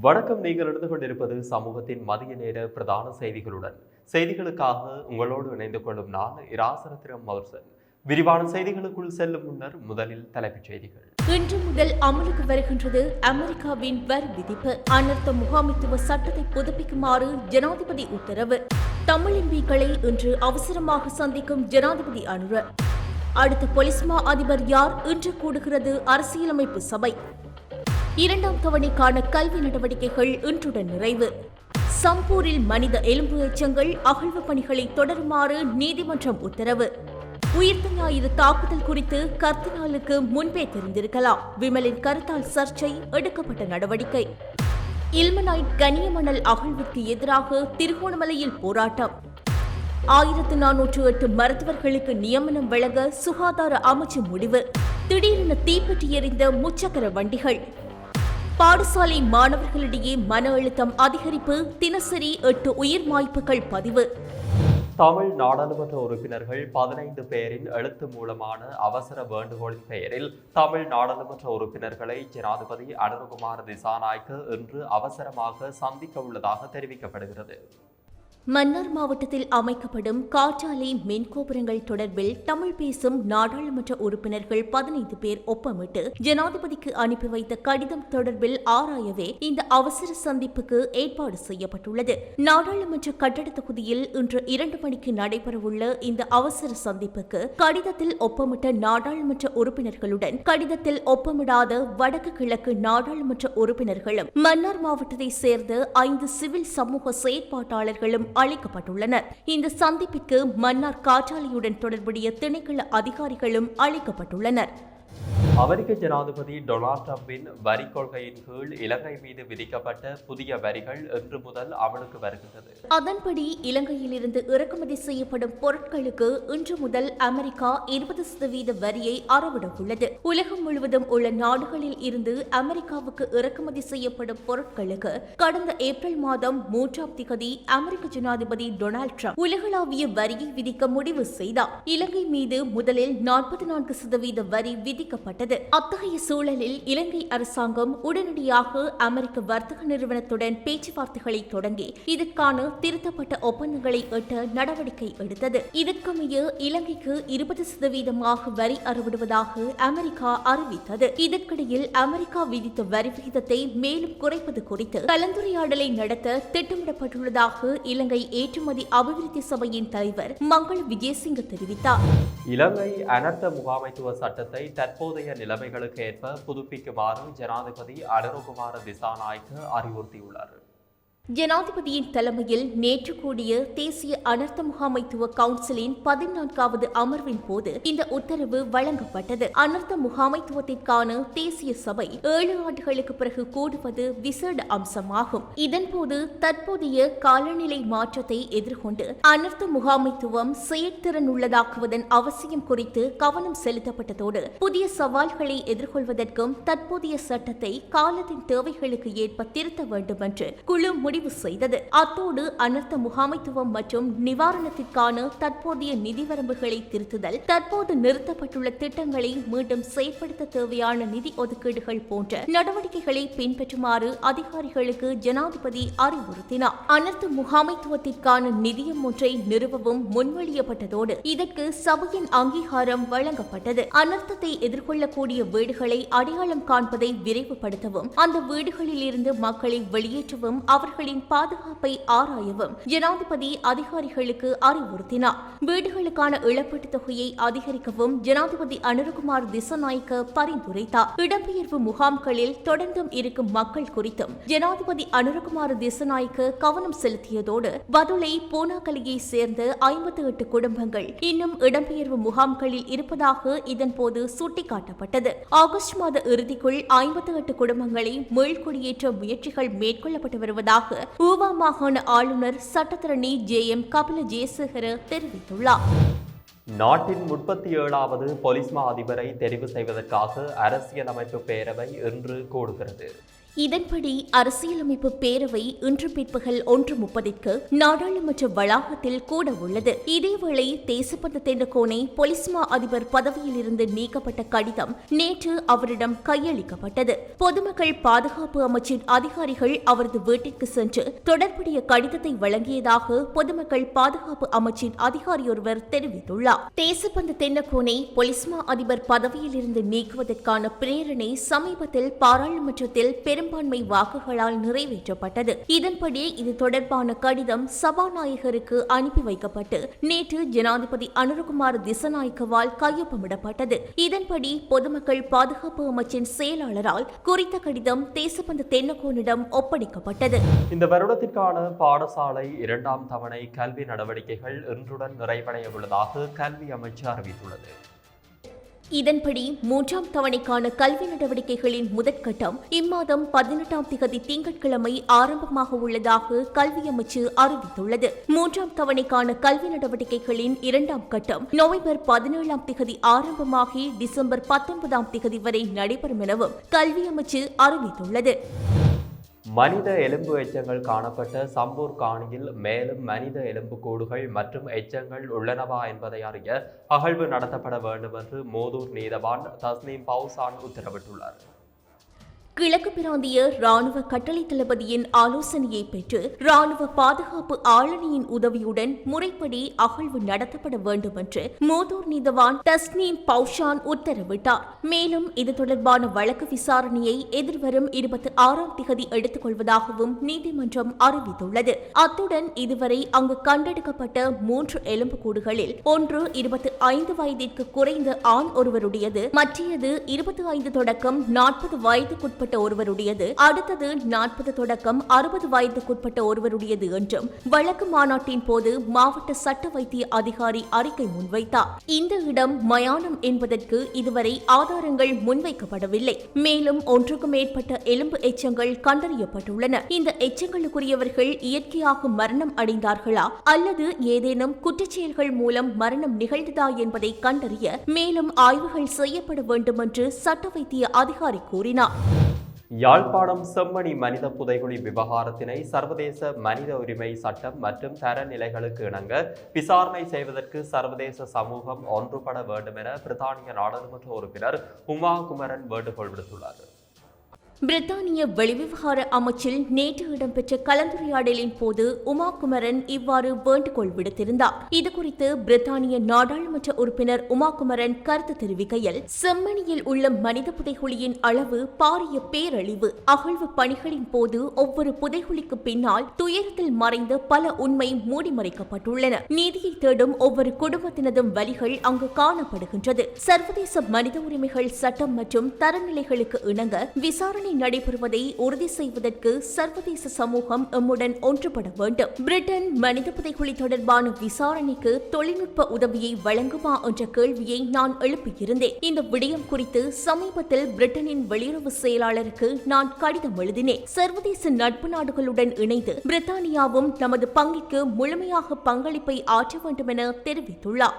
வணக்கம். நீங்கள் எடுத்து கொண்டிருப்பது சமூகத்தின் மதிய நேர பிரதான செய்திகளுடன். செய்திகளுக்காக உங்களோடு இணைந்து கொள்ளும் நான் இராசரத்திரம் மவர்சன் விரிவான செய்திகளுக்குள் செல்லும் முன்னர் முதலில் தலைப்புச் செய்திகள். இன்று முதல் அமலுக்கு வருகின்றது அமெரிக்காவின் வரி விதிப்பு. அனர்த்த முகாமித்துவ சட்டத்தை புதுப்பிக்குமாறு ஜனாதிபதி உத்தரவு. தமிழ் எம்பிக்களை இன்று அவசரமாக சந்திக்கும் ஜனாதிபதி அனுர. அடுத்த பொலிஸ்மா அதிபர் யார்? இன்று கூடுகிறது அரசியலமைப்பு சபை. இரண்டாம் தவணைக்கான கல்வி நடவடிக்கைகள் இன்றுடன் நிறைவு. சம்பூரில் மனித எலும்பு எச்சங்கள் அகழ்வு பணிகளை தொடருமாறு நீதிமன்றம் உத்தரவு. உயிர்த்த ஞாயிறு தாக்குதல் குறித்து கர்தினாலுக்கு முன்பே தெரிந்திருக்கலாம். விமலின் கருத்தால் சர்ச்சை எடுக்கப்பட்ட நடவடிக்கை. இல்மனாய்ட் கனியமணல் அகழ்வுக்கு எதிராக திருகோணமலையில் போராட்டம். ஆயிரத்து நானூற்று எட்டு மருத்துவர்களுக்கு நியமனம் வழங்க சுகாதார அமைச்சு முடிவு. திடீரென தீப்பற்றி எறிந்த முச்சக்கர வண்டிகள். பாடசாலை மாணவர்களிடையே மன அழுத்தம் அதிகரிப்பு தினசரி எட்டு உயிர் மாய்ப்புகள் பதிவு. தமிழ் நாடாளுமன்ற உறுப்பினர்கள் பதினைந்து பேரின் எழுத்து மூலமான அவசர வேண்டுகோளின் பெயரில் தமிழ் நாடாளுமன்ற உறுப்பினர்களை ஜனாதிபதி அனுரகுமார் திசாநாயக்க இன்று அவசரமாக சந்திக்க உள்ளதாக தெரிவிக்கப்படுகிறது. மன்னார் மாவட்டத்தில் அமைக்கப்படும் காற்றாலை மின்கோபுரங்கள் தொடர்பில் தமிழ் பேசும் நாடாளுமன்ற உறுப்பினர்கள் பதினைந்து பேர் ஒப்பமிட்டு ஜனாதிபதிக்கு அனுப்பி வைத்த கடிதம் தொடர்பில் ஆராயவே இந்த அவசர சந்திப்புக்கு ஏற்பாடு செய்யப்பட்டுள்ளது. நாடாளுமன்ற கட்டட தொகுதியில் இன்று இரண்டு மணிக்கு நடைபெறவுள்ள இந்த அவசர சந்திப்புக்கு கடிதத்தில் ஒப்பமிட்ட நாடாளுமன்ற உறுப்பினர்களுடன் கடிதத்தில் ஒப்பமிடாத வடக்கு கிழக்கு நாடாளுமன்ற உறுப்பினர்களும் மன்னார் மாவட்டத்தை சேர்ந்த ஐந்து சிவில் சமூக செயற்பாட்டாளர்களும் அழைக்கப்பட்டுள்ளனர் இந்த சந்திப்பிற்கு மன்னார் காற்றாலையுடன் தொடர்புடைய திணைக்கள அதிகாரிகளும் அழைக்கப்பட்டுள்ளனர் அமெரிக்க ஜனாதிபதி டொனால்ட் ட்ரம்பின் வரி கொள்கையின் கீழ் இலங்கை மீது விதிக்கப்பட்ட புதிய வரிகள் இன்று முதல் அமலுக்கு வருகின்றது. அதன்படி இலங்கையிலிருந்து இறக்குமதி செய்யப்படும் பொருட்களுக்கு இன்று முதல் அமெரிக்கா இருபது சதவீத வரியை அறவிட உள்ளது உலகம் முழுவதும் உள்ள நாடுகளில் இருந்து அமெரிக்காவுக்கு இறக்குமதி செய்யப்படும் பொருட்களுக்கு கடந்த ஏப்ரல் மாதம் மூன்றாம் திகதி அமெரிக்க ஜனாதிபதி டொனால்ட் ட்ரம்ப் உலகளாவிய வரியை விதிக்க முடிவு செய்தார். இலங்கை மீது முதலில் நாற்பத்தி நான்கு சதவீத வரி விதிக்க தெரிவிக்கப்பட்டது அத்தகைய சூழலில் இலங்கை அரசாங்கம் உடனடியாக அமெரிக்க வர்த்தக நிறுவனத்துடன் பேச்சுவார்த்தைகளை தொடங்கி இதற்கான திருத்தப்பட்ட ஒப்பந்தங்களை எட்ட நடவடிக்கை எடுத்தது. இதற்கமைய இலங்கைக்கு இருபது சதவீதமாக வரி அறவிடுவதாக அமெரிக்கா அறிவித்தது. இதற்கிடையில் அமெரிக்கா விதித்த வரி விகிதத்தை மேலும் குறைப்பது குறித்து கலந்துரையாடலை நடத்த திட்டமிடப்பட்டுள்ளதாக இலங்கை ஏற்றுமதி அபிவிருத்தி சபையின் தலைவர் மங்கள விஜயசிங்க தெரிவித்தார். இலங்கை அனர்த்த முகாமைத்துவ சட்டத்தை தற்போதைய நிலைமைகளுக்கு ஏற்ப புதுப்பிக்குமாறு ஜனாதிபதி அனுரகுமார திசாநாயக்க அறிவுறுத்தியுள்ளார். ஜனாதிபதியின் தலைமையில் நேற்று கூடிய தேசிய அனர்த்த முகாமைத்துவ கவுன்சிலின் பதினான்காவது அமர்வின் போது இந்த உத்தரவு வழங்கப்பட்டது. அனர்த்த முகாமைத்துவத்திற்கான தேசிய சபை ஏழு ஆண்டுகளுக்கு பிறகு கூடுவது விசேட அம்சமாகும். இதன்போது தற்போதைய காலநிலை மாற்றத்தை எதிர்கொண்டு அனர்த்த முகாமைத்துவம் செயற்திறன் உள்ளதாக்குவதன் அவசியம் குறித்து கவனம் செலுத்தப்பட்டதோடு புதிய சவால்களை எதிர்கொள்வதற்கும் தற்போதைய சட்டத்தை காலத்தின் தேவைகளுக்கு ஏற்ப திருத்த வேண்டும் என்று குழு முடிவு செய்தது. அத்தோடு அனர்த்த முகாமைத்துவம் மற்றும் நிவாரணத்திற்கான தற்போதைய நிதி வரம்புகளை திருத்துதல் தற்போது நிறுத்தப்பட்டுள்ள திட்டங்களை மீண்டும் செயற்படுத்த தேவையான நிதி ஒதுக்கீடுகள் போன்ற நடவடிக்கைகளை பின்பற்றுமாறு அதிகாரிகளுக்கு ஜனாதிபதி அறிவுறுத்தினார். அனர்த்த முகாமைத்துவத்திற்கான நிதியம் ஒன்றை நிறுவவும் முன்மொழியப்பட்டதோடு இதற்கு சபையின் அங்கீகாரம் வழங்கப்பட்டது. அனர்த்தத்தை எதிர்கொள்ளக்கூடிய வீடுகளை அடையாளம் காண்பதை விரைவுபடுத்தவும் அந்த வீடுகளில் இருந்து மக்களை வெளியேற்றவும் அவர்கள் அவர்களின் பாதுகாப்பை ஆராயவும் ஜனாதிபதி அதிகாரிகளுக்கு அறிவுறுத்தினார். வீடுகளுக்கான இழப்பீட்டுத் தொகையை அதிகரிக்கவும் ஜனாதிபதி அனுரகுமார் திசநாயக்க பரிந்துரைத்தார். இடம்பெயர்வு முகாம்களில் தொடர்ந்தும் இருக்கும் மக்கள் குறித்தும் ஜனாதிபதி அனுரகுமார் திசநாயக்க கவனம் செலுத்தியதோடு வதுளை பூனாகலியை சேர்ந்த ஐம்பத்தி எட்டு குடும்பங்கள் இன்னும் இடம்பெயர்வு முகாம்களில் இருப்பதாக இதன்போது சுட்டிக்காட்டப்பட்டது. ஆகஸ்ட் மாத இறுதிக்குள் ஐம்பத்தி எட்டு குடும்பங்களை மீள்குடியேற்ற முயற்சிகள் மேற்கொள்ளப்பட்டு வருவதாக ஊவா மாகாண ஆளுநர் சட்டத்தரணி ஜே எம் கபில ஜெயசேகர தெரிவித்துள்ளார். நாட்டின் முப்பத்தி ஏழாவது பொலிஸ்மா அதிபரை தெரிவு செய்வதற்காக அரசியலமைப்பு பேரவை இன்று கூடுகிறது. இதன்படி அரசியலமைப்பு பேரவை இன்று பிற்பகல் ஒன்று முப்பதிற்கு நாடாளுமன்ற வளாகத்தில் கூட உள்ளது. இதேவேளை தேசப்பந்த தென்னகோனை பொலிஸ்மா மா அதிபர் பதவியிலிருந்து நீக்கப்பட்ட கடிதம் நேற்று அவரிடம் கையளிக்கப்பட்டது. பொதுமக்கள் பாதுகாப்பு அமைச்சின் அதிகாரிகள் அவரது வீட்டிற்கு சென்று தொடர்புடைய கடிதத்தை வழங்கியதாக பொதுமக்கள் பாதுகாப்பு அமைச்சின் அதிகாரியொருவர் தெரிவித்துள்ளார். தேசப்பந்த தென்னகோனை பொலிஸ்மா மா அதிபர் பதவியிலிருந்து நீக்குவதற்கான பிரேரணை சமீபத்தில் பாராளுமன்றத்தில் பெரும் பெரும்பான்மை வாக்குகளால் நிறைவேற்றப்பட்டது. இதன்படி இது தொடர்பான கடிதம் சபாநாயகருக்கு அனுப்பி வைக்கப்பட்டு நேற்று ஜனாதிபதி அனுரகுமார் திசநாயக்கவால் கையொப்பமிடப்பட்டது. இதன்படி பொதுமக்கள் பாதுகாப்பு அமைச்சின் செயலாளரால் குறித்த கடிதம் தேசப்பந்த தென்னகோனிடம் ஒப்படைக்கப்பட்டது. இந்த வருடத்திற்கான பாடசாலை இரண்டாம் தவணை கல்வி நடவடிக்கைகள் இன்றுடன் நிறைவடைய உள்ளதாக கல்வி அமைச்சு அறிவித்துள்ளது. இதன்படி மூன்றாம் தவணைக்கான கல்வி நடவடிக்கைகளின் முதற்கட்டம் இம்மாதம் பதினெட்டாம் திகதி திங்கட்கிழமை ஆரம்பமாக உள்ளதாக கல்வி அமைச்சு அறிவித்துள்ளது. மூன்றாம் தவணைக்கான கல்வி நடவடிக்கைகளின் இரண்டாம் கட்டம் நவம்பர் பதினேழாம் திகதி ஆரம்பமாகி டிசம்பர் பத்தொன்பதாம் திகதி வரை நடைபெறும் எனவும் கல்வி அமைச்சு அறிவித்துள்ளது. மனித எலும்பு எச்சங்கள் காணப்பட்ட சம்பூர் காணியில் மேலும் மனித எலும்பு கூடுகள் மற்றும் எச்சங்கள் உள்ளனவா என்பதை அறிய அகழ்வு நடத்தப்பட வேண்டும் என்று மோதூர் நீதவான் தஸ்னீம் பவுசான் உத்தரவிட்டுள்ளார். கிழக்கு பிராந்திய ராணுவ கட்டளை தளபதியின் ஆலோசனையை பெற்று ராணுவ பாதுகாப்பு ஆளணியின் உதவியுடன் முறைப்படி அகழ்வு நடத்தப்பட வேண்டும் என்று மோதூர் நீதவான் தஸ்னீம் பௌஷான் உத்தரவிட்டார். மேலும் இது தொடர்பான வழக்கு விசாரணையை எதிர்வரும் இருபத்தி ஆறாம் திகதி எடுத்துக் கொள்வதாகவும் நீதிமன்றம் அறிவித்துள்ளது. அத்துடன் இதுவரை அங்கு கண்டெடுக்கப்பட்ட மூன்று எலும்புக்கூடுகளில் ஒன்று இருபத்தி ஐந்து வயதிற்கு குறைந்த ஆண் ஒருவருடையது மற்றையது இருபத்தி ஐந்து தொடக்கம் நாற்பது வயதுக்குட்பட்ட ஒருவருடையது. அடுத்தது நாற்பது தொடக்கம் அறுபது வயதுக்குட்பட்ட ஒருவருடையது என்றும் வழக்கு மாநாட்டின் போது மாவட்ட சட்ட வைத்திய அதிகாரி அறிக்கை முன்வைத்தார். இந்த இடம் மயானம் என்பதற்கு இதுவரை ஆதாரங்கள் முன்வைக்கப்படவில்லை. மேலும் ஒன்றுக்கும் மேற்பட்ட எலும்பு எச்சங்கள் கண்டறியப்பட்டுள்ளன. இந்த எச்சங்களுக்குரியவர்கள் இயற்கையாக மரணம் அடைந்தார்களா? அல்லது ஏதேனும் குற்றச்செயல்கள் மூலம் மரணம் நிகழ்ந்ததா என்பதை கண்டறிய மேலும் ஆய்வுகள் செய்யப்பட வேண்டும் என்று சட்ட வைத்திய அதிகாரி கூறினார். யாழ்ப்பாணம் செம்மணி மனித புதைகுழி விவகாரத்தினை சர்வதேச மனித உரிமை சட்டம் மற்றும் தரநிலைகளுக்கு இணங்க விசாரணை செய்வதற்கு சர்வதேச சமூகம் ஒன்றுபட வேண்டும் என பிரித்தானிய நாடாளுமன்ற உறுப்பினர் உமா குமரன் வேண்டுகோள் விடுத்துள்ளார். பிரித்தானிய வெளிவிவகார அமைச்சில் நேற்று இடம்பெற்ற கலந்துரையாடலின் போது உமா குமரன் இவ்வாறு வேண்டுகோள் விடுத்திருந்தார். இதுகுறித்து பிரித்தானிய நாடாளுமன்ற உறுப்பினர் உமா குமரன் கருத்து தெரிவிக்கையில் செம்மணியில் உள்ள மனித புதைகுழியின் அளவு பாரிய பேரழிவு அகழ்வு பணிகளின் போது ஒவ்வொரு புதைகுழிக்கு பின்னால் துயரத்தில் மறைந்த பல உண்மை மூடிமறைக்கப்பட்டுள்ளன. நீதியை தேடும் ஒவ்வொரு குடும்பத்தினதும் வழிகள் அங்கு காணப்படுகின்றது. சர்வதேச மனித உரிமைகள் சட்டம் மற்றும் தரநிலைகளுக்கு இணங்க விசாரணை நடைபெறுவதை உறுதி செய்வதற்கு சர்வதேச சமூகம் எம்முடன் ஒன்றுபட வேண்டும். பிரிட்டன் மனித புதைகுழி தொடர்பான விசாரணைக்கு தொழில்நுட்ப உதவியை வழங்குமா என்ற கேள்வியை நான் எழுப்பியிருந்தேன். இந்த விடயம் குறித்து சமீபத்தில் பிரிட்டனின் வெளியுறவு செயலாளருக்கு நான் கடிதம் எழுதினேன். சர்வதேச நட்பு நாடுகளுடன் இணைந்து பிரித்தானியாவும் நமது பங்கிற்கு முழுமையாக பங்களிப்பை ஆற்ற வேண்டும் என தெரிவித்துள்ளார்.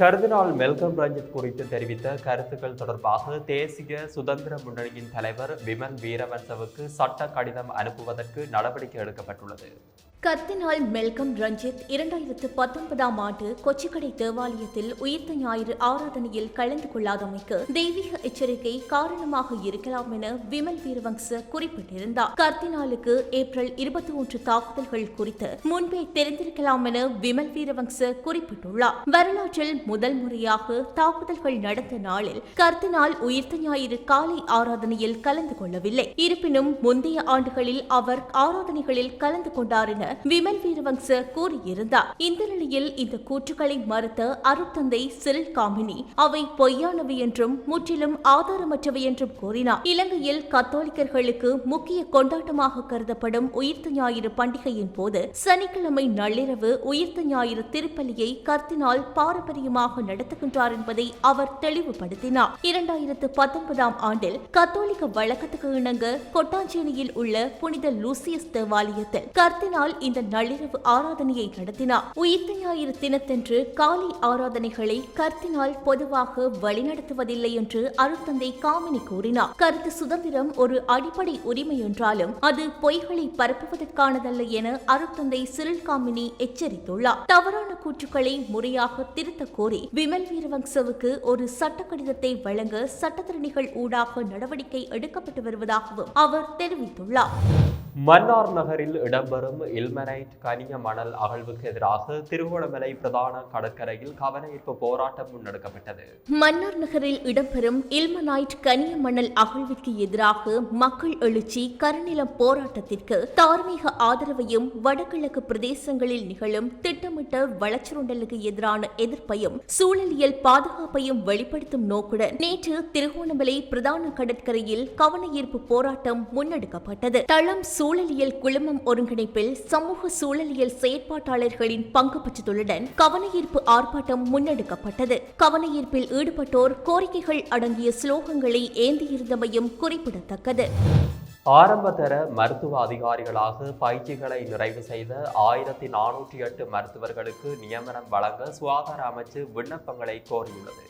கர்தினால் மெல்கம் ரஞ்சித் குறித்து தெரிவித்த கருத்துக்கள் தொடர்பாக தேசிய சுதந்திர முன்னணியின் தலைவர் விமல் வீரவன்சவுக்கு சட்ட கடிதம் அனுப்புவதற்கு நடவடிக்கை எடுக்கப்பட்டுள்ளது. கர்த்தினால் மெல்கம் ரஞ்சித் இரண்டாயிரத்து பத்தொன்பதாம் ஆண்டு கொச்சிக்கடை தேவாலயத்தில் உயிர்த்த ஞாயிறு ஆராதனையில் கலந்து கொள்ளாதமைக்கு தெய்வீக எச்சரிக்கை காரணமாக இருக்கலாம் என விமல் வீரவங்ச குறிப்பிட்டிருந்தார். கர்த்தினாலுக்கு ஏப்ரல் இருபத்தி ஒன்று தாக்குதல்கள் குறித்து முன்பே தெரிந்திருக்கலாம் என விமல் வீரவங்ச குறிப்பிட்டுள்ளார். வரலாற்றில் முதல் முறையாக தாக்குதல்கள் நடந்த நாளில் கர்த்தினால் உயிர்த்த ஞாயிறு காலை ஆராதனையில் கலந்து கொள்ளவில்லை. இருப்பினும் முந்தைய ஆண்டுகளில் அவர் ஆராதனைகளில் கலந்து கொண்டார் என விமல் வீரவங்ச கூறியிருந்தார். இந்த நிலையில் இந்த கூற்றுக்களை மறுத்த அருட்தந்தை சிறில் காமினி அவை பொய்யானவை என்றும் முற்றிலும் ஆதாரமற்றவை என்றும் கூறினார். இலங்கையில் கத்தோலிக்கர்களுக்கு முக்கிய கொண்டாட்டமாக கருதப்படும் உயிர்த்த ஞாயிறு பண்டிகையின் போது சனிக்கிழமை நள்ளிரவு உயிர்த்த ஞாயிறு திருப்பலியை கர்த்தினால் பாரம்பரியமாக நடத்துகின்றார் என்பதை அவர் தெளிவுபடுத்தினார். இரண்டாயிரத்து பத்தொன்பதாம் ஆண்டில் கத்தோலிக்க வழக்கத்துக்கு இணங்க கொட்டாஞ்சேனியில் உள்ள புனித லூசியஸ் தேவாலயத்தில் கர்த்தினால் இந்த நள்ளிரவு ஆராதனையை நடத்தினார். உயிர்த்த ஞாயிறு தினத்தன்று காலை ஆராதனைகளை கர்த்தினால் பொதுவாக வழிநடத்துவதில்லை என்று அருத்தந்தை காமினி கூறினார். கருத்து சுதந்திரம் ஒரு அடிப்படை உரிமை என்றாலும் அது பொய்களை பரப்புவதற்கானதல்ல என அருத்தந்தை சிறில் காமினி எச்சரித்துள்ளார். தவறான கூற்றுக்களை முறையாக திருத்த கோரி விமல் வீரவங்சவுக்கு ஒரு சட்ட கடிதத்தை வழங்க சட்டத்திறனிகள் ஊடாக நடவடிக்கை எடுக்கப்பட்டு வருவதாகவும் அவர் தெரிவித்துள்ளார். மன்னார் நகரில் இடம்பெறும் இல்மனைட் கனிய மணல் அகழ்வுக்கு எதிராக திருகோணமலை பிரதான கடற்கரையில் கவனஈர்ப்பு போராட்டம் முன்னெடுக்கப்பட்டது. மன்னார் நகரில் இடம்பெறும் இல்மனைட் கனிய மணல் அகழ்வுக்கு எதிராக மக்கள் எழுச்சி கருநிலம் போராட்டத்திற்கு தார்மீக ஆதரவையும் வடகிழக்கு பிரதேசங்களில் நிகழும் திட்டமிட்ட வளச்சுருண்டலுக்கு எதிரான எதிர்ப்பையும் சூழலியல் பாதுகாப்பையும் வெளிப்படுத்தும் நோக்குடன் நேற்று திருகோணமலை பிரதான கடற்கரையில் கவனஈர்ப்பு போராட்டம் முன்னெடுக்கப்பட்டது. தளம் சூழலியல் குழுமம் ஒருங்கிணைப்பில் சமூக சூழலியல் செயற்பாட்டாளர்களின் பங்கு பெற்றதுடன் கவனஈர்ப்பு ஆர்ப்பாட்டம் முன்னெடுக்கப்பட்டது. கவனஈர்ப்பில் ஈடுபட்டோர் கோரிக்கைகள் அடங்கிய ஸ்லோகங்களை ஏந்தியிருந்தமையும் குறிப்பிடத்தக்கது. ஆரம்பதர மருத்துவ அதிகாரிகளாக பயிற்சிகளை நிறைவு செய்த ஆயிரத்தி நானூற்றி எட்டு மருத்துவர்களுக்கு நியமனம் வழங்க சுகாதார அமைச்சு விண்ணப்பங்களை கோரியுள்ளது.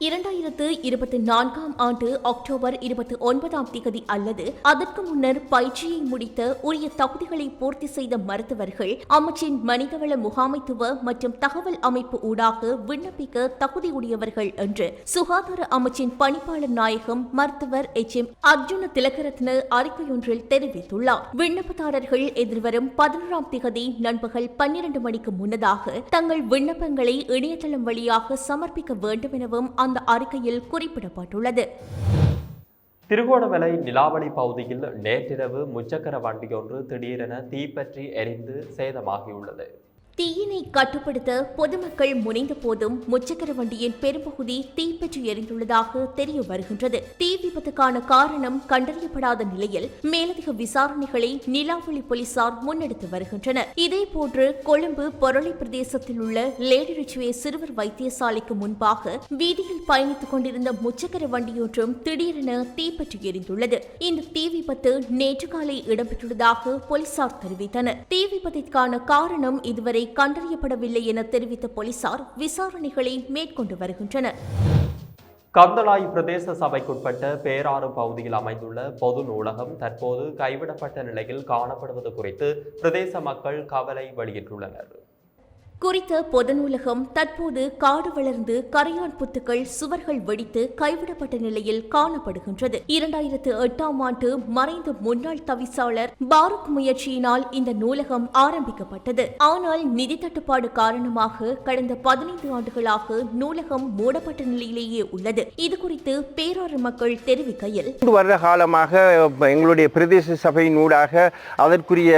இரண்டாயிரத்து இருபத்தி நான்காம் ஆண்டு அக்டோபர் இருபத்தி ஒன்பதாம் திகதி அல்லது அதற்கு முன்னர் பயிற்சியை முடித்த உரிய தகுதிகளை பூர்த்தி செய்த மருத்துவர்கள் அமைச்சின் மனிதவள முகாமைத்துவ மற்றும் தகவல் அமைப்பு ஊடாக விண்ணப்பிக்க தகுதியுடையவர்கள் என்று சுகாதார அமைச்சின் பணிப்பாளர் நாயகம் மருத்துவர் எச். எம். அர்ஜுன திலகரத்ன அறிக்கையொன்றில் தெரிவித்துள்ளார். விண்ணப்பதாரர்கள் எதிர்வரும் பதினோராம் திகதி நண்பகல் பன்னிரண்டு மணிக்கு முன்னதாக தங்கள் விண்ணப்பங்களை இணையதளம் வழியாக சமர்ப்பிக்க வேண்டும் எனவும் அந்த அறிக்கையில் குறிப்பிடப்பட்டுள்ளது. திருகோணமலை நிலாவளி பகுதியில் நேற்றிரவு முச்சக்கர வண்டியொன்று திடீரென தீப்பற்றி எரிந்து சேதமாகியுள்ளது. தீயினை கட்டுப்படுத்த பொதுமக்கள் முனைந்த போதும் முச்சக்கர வண்டியின் பெரும்பகுதி தீப்பற்றி எரிந்துள்ளதாக தெரிய வருகின்றது. தீ விபத்துக்கான காரணம் கண்டறியப்படாத நிலையில் மேலதிக விசாரணைகளை நிலாவளி போலீசார் முன்னெடுத்து வருகின்றனர். இதேபோன்று கொழும்பு பொருளை பிரதேசத்தில் உள்ள லேடி ரிச்சுவே சிறுவர் வைத்தியசாலைக்கு முன்பாக வீதியில் பயணித்துக் கொண்டிருந்த முச்சக்கர வண்டியொன்றும் திடீரென தீப்பற்றி எரிந்துள்ளது. இந்த தீ விபத்து நேற்று காலை இடம்பெற்றுள்ளதாக போலீசார் தெரிவித்தனர். தீ விபத்திற்கான காரணம் இதுவரை கண்டறியப்படவில்லை என தெரிவித்த போலீசார் விசாரணைகளை மேற்கொண்டு வருகின்றனர். கந்தளாய் பிரதேச சபைக்குட்பட்ட பேராறு பகுதியில் அமைந்துள்ள பொது நூலகம் தற்போது கைவிடப்பட்ட நிலையில் காணப்படுவது குறித்து பிரதேச மக்கள் கவலை வெளியிட்டுள்ளனர். குறித்த பொது நூலகம் தற்போது காடு வளர்ந்து கரையான் புத்துக்கள் சுவர்கள் வெடித்து கைவிடப்பட்ட நிலையில் காணப்படுகின்றது. இரண்டாயிரத்து எட்டாம் ஆண்டு மறைந்த முன்னாள் தவிசாளர் பாரூக் முயற்சியினால் இந்த நூலகம் ஆரம்பிக்கப்பட்டது. ஆனால் நிதி தட்டுப்பாடு காரணமாக கடந்த பதினைந்து ஆண்டுகளாக நூலகம் மூடப்பட்ட நிலையிலேயே உள்ளது. இது குறித்து பேராறு மக்கள் தெரிவிக்கையில் வருட காலமாக எங்களுடைய பிரதேச சபையின் ஊடாக அதற்குரிய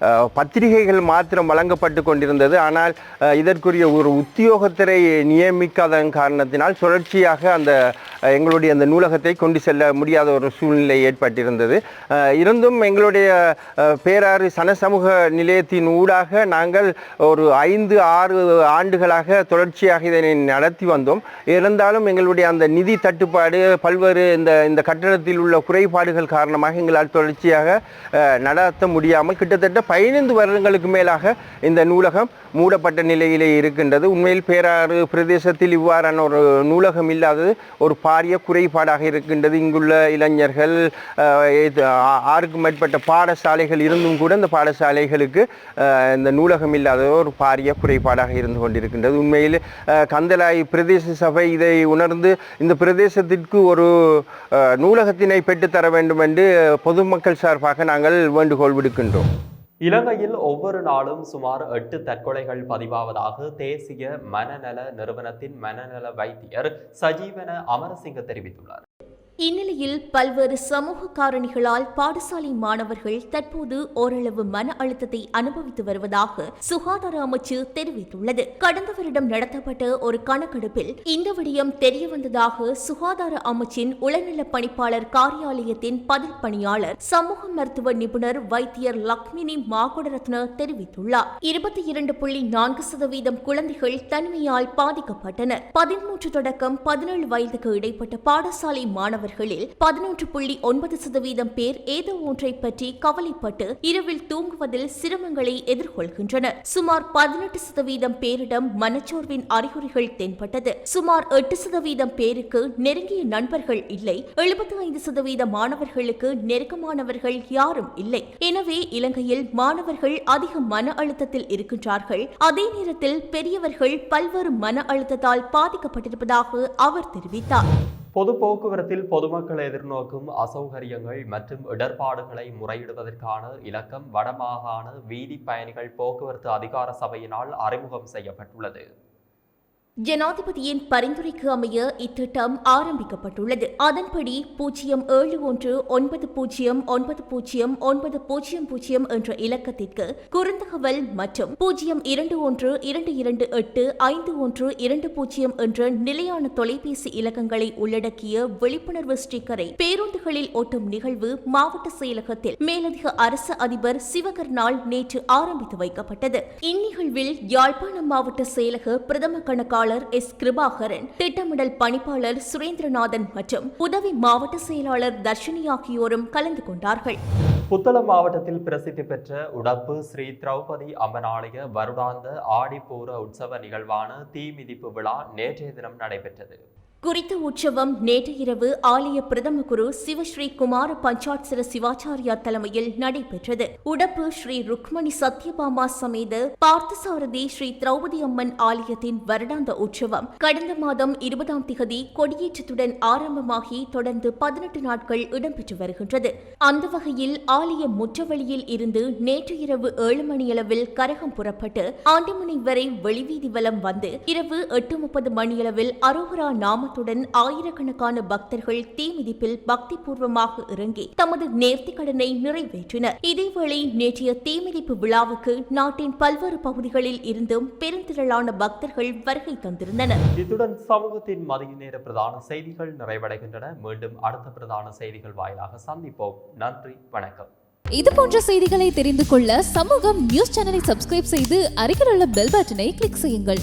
அஹ், பத்திரிகைகள் மாத்திரம் வழங்கப்பட்டு கொண்டிருந்தது. ஆனால் இதற்குரிய ஒரு உத்தியோகத்தரை நியமிக்காதன் காரணத்தினால் சுழற்சியாக அந்த எங்களுடைய அந்த நூலகத்தை கொண்டு செல்ல முடியாத ஒரு சூழ்நிலை ஏற்பட்டிருந்தது. இருந்தும் எங்களுடைய பேராறு சனசமூக நிலையத்தின் ஊடாக நாங்கள் ஒரு ஐந்து ஆறு ஆண்டுகளாக தொடர்ச்சியாக இதனை நடத்தி வந்தோம். இருந்தாலும் எங்களுடைய அந்த நிதி தட்டுப்பாடு பல்வேறு இந்த இந்த கட்டடத்தில் உள்ள குறைபாடுகள் காரணமாக எங்களால் தொடர்ச்சியாக நடத்த முடியாமல் கிட்டத்தட்ட பதினைந்து வருடங்களுக்கு மேலாக இந்த நூலகம் மூடப்பட்ட நிலையிலே இருக்கின்றது. உண்மையில் பேராறு பிரதேசத்தில் இவ்வாறான ஒரு நூலகம் இல்லாதது ஒரு பாரிய குறைபாடாக இருக்கின்றது. இங்குள்ள இளைஞர்கள் இது, ஆறுக்கும் மேற்பட்ட பாடசாலைகள் இருந்தும் கூட இந்த பாடசாலைகளுக்கு இந்த நூலகம் இல்லாத ஒரு பாரிய குறைபாடாக இருந்து கொண்டிருக்கின்றது. உண்மையில் கந்தலாய் பிரதேச சபை இதை உணர்ந்து இந்த பிரதேசத்திற்கு ஒரு நூலகத்தினை பெற்றுத்தர வேண்டும் என்று பொதுமக்கள் சார்பாக நாங்கள் வேண்டுகோள் விடுக்கின்றோம். இலங்கையில் ஒவ்வொரு நாளும் சுமார் எட்டு தற்கொலைகள் பதிவாவதாக தேசிய மனநல நிறுவனத்தின் மனநல வைத்தியர் சஜீவன அமரசிங்க தெரிவித்துள்ளார். இந்நிலையில் பல்வேறு சமூக காரணிகளால் பாடசாலை மாணவர்கள் தற்போது ஓரளவு மன அழுத்தத்தை அனுபவித்து வருவதாக சுகாதார அமைச்சு தெரிவித்துள்ளது. கடந்த வருடம் நடத்தப்பட்ட ஒரு கணக்கெடுப்பில் இந்த விடயம் தெரியவந்ததாக சுகாதார அமைச்சின் உளநல பணிப்பாளர் காரியாலயத்தின் பதில் பணியாளர் சமூக மருத்துவ நிபுணர் வைத்தியர் லக்ஷ்மினி மாகுடரத்ன தெரிவித்துள்ளார். இருபத்தி இரண்டு புள்ளி நான்கு சதவீதம் குழந்தைகள் தனிமையால் பாதிக்கப்பட்டனர். பதிமூன்று தொடக்கம் பதினேழு வயதுக்கு இடைப்பட்ட பாடசாலை மாணவர் மாணவர்களில் பதினொன்று புள்ளி ஒன்பது சதவீதம் பேர் ஏதோ ஒன்றை பற்றி கவலைப்பட்டு இரவில் தூங்குவதில் சிரமங்களை எதிர்கொள்கின்றனர். சுமார் பதினெட்டு சதவீதம் பேரிடம் மனச்சோர்வின் அறிகுறிகள் தென்பட்டது. சுமார் எட்டு சதவீதம் பேருக்கு நெருங்கிய நண்பர்கள் இல்லை. எழுபத்தி ஐந்து சதவீத மாணவர்களுக்கு நெருக்கமானவர்கள் யாரும் இல்லை. எனவே இலங்கையில் மாணவர்கள் அதிக மன அழுத்தத்தில் இருக்கின்றார்கள். அதே நேரத்தில் பெரியவர்கள் பல்வேறு மன அழுத்தத்தால் பாதிக்கப்பட்டிருப்பதாக அவர் தெரிவித்தார். பொது போக்குவரத்தில் பொதுமக்கள் எதிர்நோக்கும் அசௌகரியங்கள் மற்றும் இடர்பாடுகளை முறையிடுவதற்கான இலக்கம் வடமாகாண வீதி பயணிகள் போக்குவரத்து அதிகார சபையினால் அறிமுகம் செய்யப்பட்டுள்ளது. ஜனாதிபதியின் பரிந்துரைக்கு அமைய இத்திட்டம் ஆரம்பிக்கப்பட்டுள்ளது. அதன்படி பூஜ்ஜியம் ஏழு ஒன்று ஒன்பது பூஜ்ஜியம் ஒன்பது பூஜ்ஜியம் ஒன்பது பூஜ்ஜியம் பூஜ்ஜியம் என்ற இலக்கத்திற்கு குறுந்தகவல் மற்றும் பூஜ்ஜியம் இரண்டு ஒன்று இரண்டு இரண்டு எட்டு ஐந்து ஒன்று இரண்டு பூஜ்ஜியம் என்ற நிலையான தொலைபேசி இலக்கங்களை உள்ளடக்கிய விழிப்புணர்வு ஸ்டிக்கரை பேருந்துகளில் ஒட்டும் நிகழ்வு மாவட்ட செயலகத்தில் மேலதிக அரசு அதிபர் சிவகர்னால் நேற்று ஆரம்பித்து வைக்கப்பட்டது. இந்நிகழ்வில் யாழ்ப்பாணம் மாவட்ட செயலக பிரதம கணக்காளர் எஸ். கிருபாகரன் திட்டமிடல் பணிப்பாளர் சுரேந்திரநாதன் மற்றும் உதவி மாவட்ட செயலாளர் தர்ஷினி ஆகியோரும் கலந்து கொண்டார்கள். புத்தளம் மாவட்டத்தில் பிரசித்தி பெற்ற உடப்பு ஸ்ரீ திரௌபதி அம்மன் ஆலய வருடாந்த ஆடிப்பூர உற்சவ நிகழ்வான தீ மிதிப்பு விழா நேற்றைய தினம் நடைபெற்றது. குறித்த உற்சவம் நேற்று இரவு ஆலய பிரதம குரு சிவஸ்ரீ குமார பஞ்சாட்சர சிவாச்சாரியா தலைமையில் நடைபெற்றது. உடப்பு ஸ்ரீ ருக்மணி சத்யபாமா சமேத பார்த்தசாரதி ஸ்ரீ திரௌபதி அம்மன் ஆலயத்தின் வருடாந்த உற்சவம். கடந்த மாதம் இருபதாம் திகதி கொடியேற்றத்துடன் ஆரம்பமாகி தொடர்ந்து பதினெட்டு நாட்கள் இடம்பெற்று வருகின்றது. அந்த வகையில் ஆலய முற்றவழியில் இருந்து நேற்று இரவு ஏழு மணியளவில் கரகம் புறப்பட்டு ஆண்டிமனை வரை வெளிவீதி வலம் வந்து இரவு எட்டு முப்பது மணியளவில் அரோகரா நாமத்துடன் ஆயிரக்கணக்கான பக்தர்கள் தீமிதிப்பில் பக்தி பூர்வமாக இறங்கி தமது நேர்த்திக் கடனை நிறைவேற்றினர். இதேவேளை நேற்றைய தீமிதிப்பு விழாவுக்கு நாட்டின் பல்வேறு பகுதிகளில் இருந்தும் பெருந்திரளான பக்தர்கள் வருகை தந்திருந்தனர். இத்துடன் சமூகத்தின் மதிய நேர பிரதான செய்திகள் நிறைவடைகின்றன. மீண்டும் அடுத்த பிரதான செய்திகள் வாயிலாக சந்திப்போம். நன்றி வணக்கம். இது போன்ற செய்திகளை தெரிந்து கொள்ள சமூகம் நியூஸ் சேனலை சப்ஸ்கிரைப் செய்து அருகில் உள்ள பெல் பட்டனை கிளிக் செய்யுங்கள்.